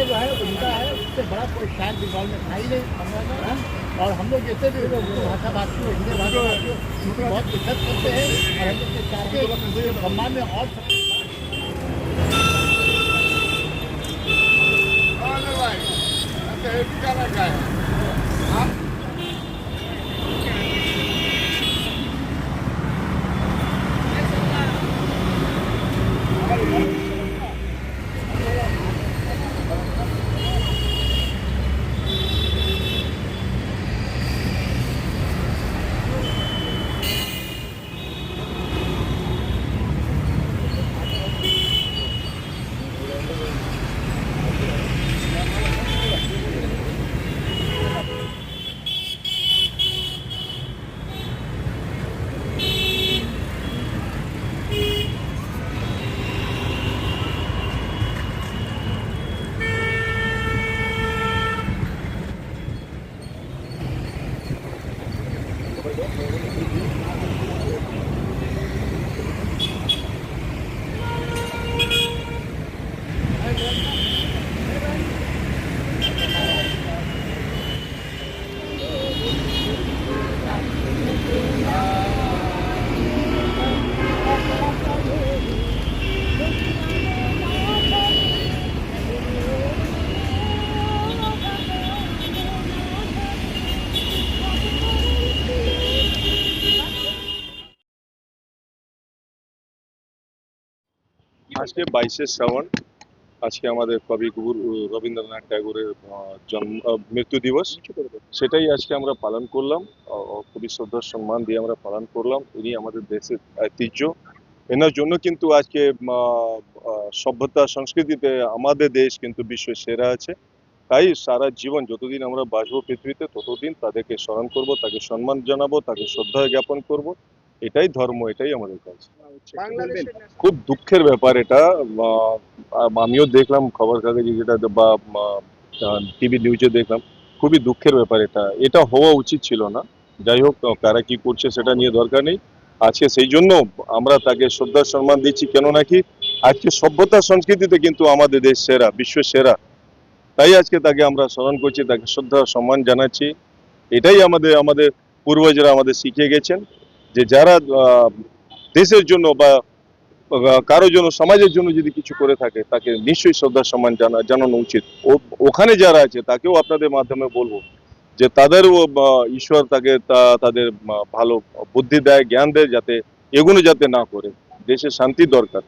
जो है, उनका है, उससे बड़ा कोई शायद बंगाल में था ही नहीं। हाँ? और हम लोग जैसे भी उर्दू भाषा भाषी हिंदी भाषा भाषी बहुत दिक्कत करते हैं। और हम लोग चाहते हैं सम्मान में और আজকে বাইশে শ্রাবণ। আজকে আমাদের কবিগুরু রবীন্দ্রনাথ ট্যাগোরের আহ, জন্ম মৃত্যু দিবস। সেটাই আজকে আমরা পালন করলাম। খুবই শ্রদ্ধা সম্মান দিয়ে আমরা পালন করলাম। ইনি আমাদের দেশের ঐতিহ্য। এনার জন্য কিন্তু আজকে সভ্যতা সংস্কৃতিতে আমাদের দেশ কিন্তু বিশ্বের সেরা আছে। তাই সারা জীবন যতদিন আমরা বাঁচবো পৃথিবীতে ততদিন তাদেরকে স্মরণ করব তাকে সম্মান জানাব তাকে শ্রদ্ধা জ্ঞাপন করব। এটাই ধর্ম এটাই আমাদের কাজ খুব দুঃখের ব্যাপার এটা আমিও দেখলাম খবর কাগজে যেটা বা টিভি নিউজে দেখলাম খুবই দুঃখের ব্যাপার এটা। এটা হওয়া উচিত ছিল না। যাই হোক কারা কি করছে সেটা নিয়ে দরকার নেই। আজকে সেই জন্য আমরা তাকে শ্রদ্ধা সম্মান দিচ্ছি কেন নাকি আজকে সভ্যতা সংস্কৃতিতে কিন্তু আমাদের দেশ সেরা বিশ্ব সেরা। তাই আজকে তাকে আমরা স্মরণ করছি তাকে শ্রদ্ধা সম্মান জানাচ্ছি। এটাই আমাদের আমাদের পূর্বজরা আমাদের শিখিয়ে গেছেন। যে যারা দেশের জন্য বা কারোর জন্য, সমাজের জন্য যদি কিছু করে থাকে, তাকে নিশ্চয়ই শ্রদ্ধা সম্মান জানা, জানানো উচিত। ওখানে যারা আছে, তাকেও আপনাদের মাধ্যমে বলব যে তাদেরও ঈশ্বর তাকে তাদের ভালো বুদ্ধি দেয়, জ্ঞান দেয়, যাতে এগুলো যাতে না করে। দেশে শান্তি দরকার।